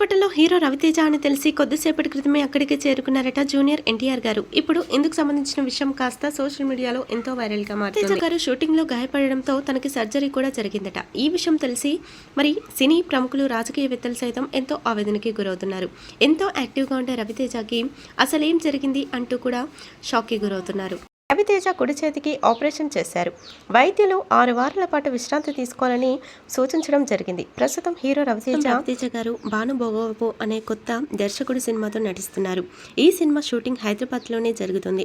హాస్పిటల్లో హీరో రవితేజ అని తెలిసి కొద్దిసేపటి క్రితమే అక్కడికి చేరుకున్నారట జూనియర్ ఎన్టీఆర్ గారు. ఇప్పుడు ఇందుకు సంబంధించిన విషయం కాస్త సోషల్ మీడియాలో ఎంతో వైరల్గా మారింది గారు షూటింగ్లో గాయపడడంతో తనకి సర్జరీ కూడా జరిగిందట. ఈ విషయం తెలిసి మరి సినీ ప్రముఖులు రాజకీయవేత్తలు సైతం ఎంతో ఆవేదనకి గురవుతున్నారు. ఎంతో యాక్టివ్గా ఉండే రవితేజకి అసలేం జరిగింది అంటూ కూడా షాక్కి గురవుతున్నారు. రవితేజ కుడి చేతికి ఆపరేషన్ చేశారు. వైద్యులు ఆరు వారాల పాటు విశ్రాంతి తీసుకోవాలని సూచించడం జరిగింది. ప్రస్తుతం హీరో రవితేజ రవితేజ గారు భానుభోగవపు అనే కొత్త దర్శకుడి సినిమాతో నటిస్తున్నారు. ఈ సినిమా షూటింగ్ హైదరాబాద్లోనే జరుగుతుంది.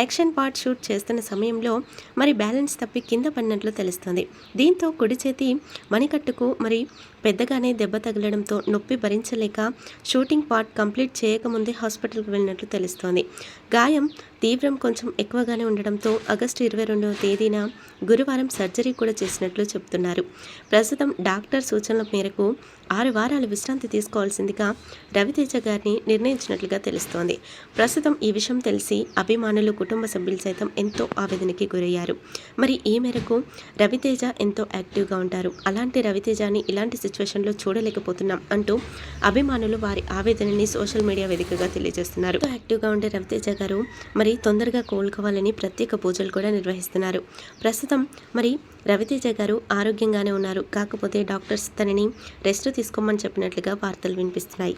యాక్షన్ పార్ట్ షూట్ చేస్తున్న సమయంలో మరి బ్యాలెన్స్ తప్పి కింద పడినట్లు తెలుస్తుంది. దీంతో కుడి చేతి మణికట్టుకు మరి పెద్దగానే దెబ్బ తగలడంతో నొప్పి భరించలేక షూటింగ్ పార్ట్ కంప్లీట్ చేయకముందే హాస్పిటల్కి వెళ్ళినట్లు తెలుస్తోంది. గాయం తీవ్రం కొంచెం ఎక్కువగానే ఉండడంతో ఆగస్టు ఇరవై రెండవ తేదీన గురువారం సర్జరీ కూడా చేసినట్లు చెబుతున్నారు. ప్రస్తుతం డాక్టర్ సూచనల మేరకు ఆరు వారాలు విశ్రాంతి తీసుకోవాల్సిందిగా రవితేజ గారిని నిర్ణయించినట్లుగా తెలుస్తోంది. ప్రస్తుతం ఈ విషయం తెలిసి అభిమానులు కుటుంబ సభ్యులు సైతం ఎంతో ఆవేదనకి గురయ్యారు. మరి ఈ మేరకు రవితేజ ఎంతో యాక్టివ్గా ఉంటారు. అలాంటి రవితేజని ఇలాంటి సిచ్యువేషన్లో చూడలేకపోతున్నాం అంటూ అభిమానులు వారి ఆవేదనని సోషల్ మీడియా వేదికగా తెలియజేస్తున్నారు. యాక్టివ్గా ఉండే రవితేజ గారు మరి తొందరగా కోలుకోవాలని ప్రత్యేక పూజలు కూడా నిర్వహిస్తున్నారు. ప్రస్తుతం మరి రవితేజ గారు ఆరోగ్యంగానే ఉన్నారు. కాకపోతే డాక్టర్స్ తనని రెస్ట్ తీసుకోమని చెప్పినట్లుగా వార్తలు వినిపిస్తున్నాయి.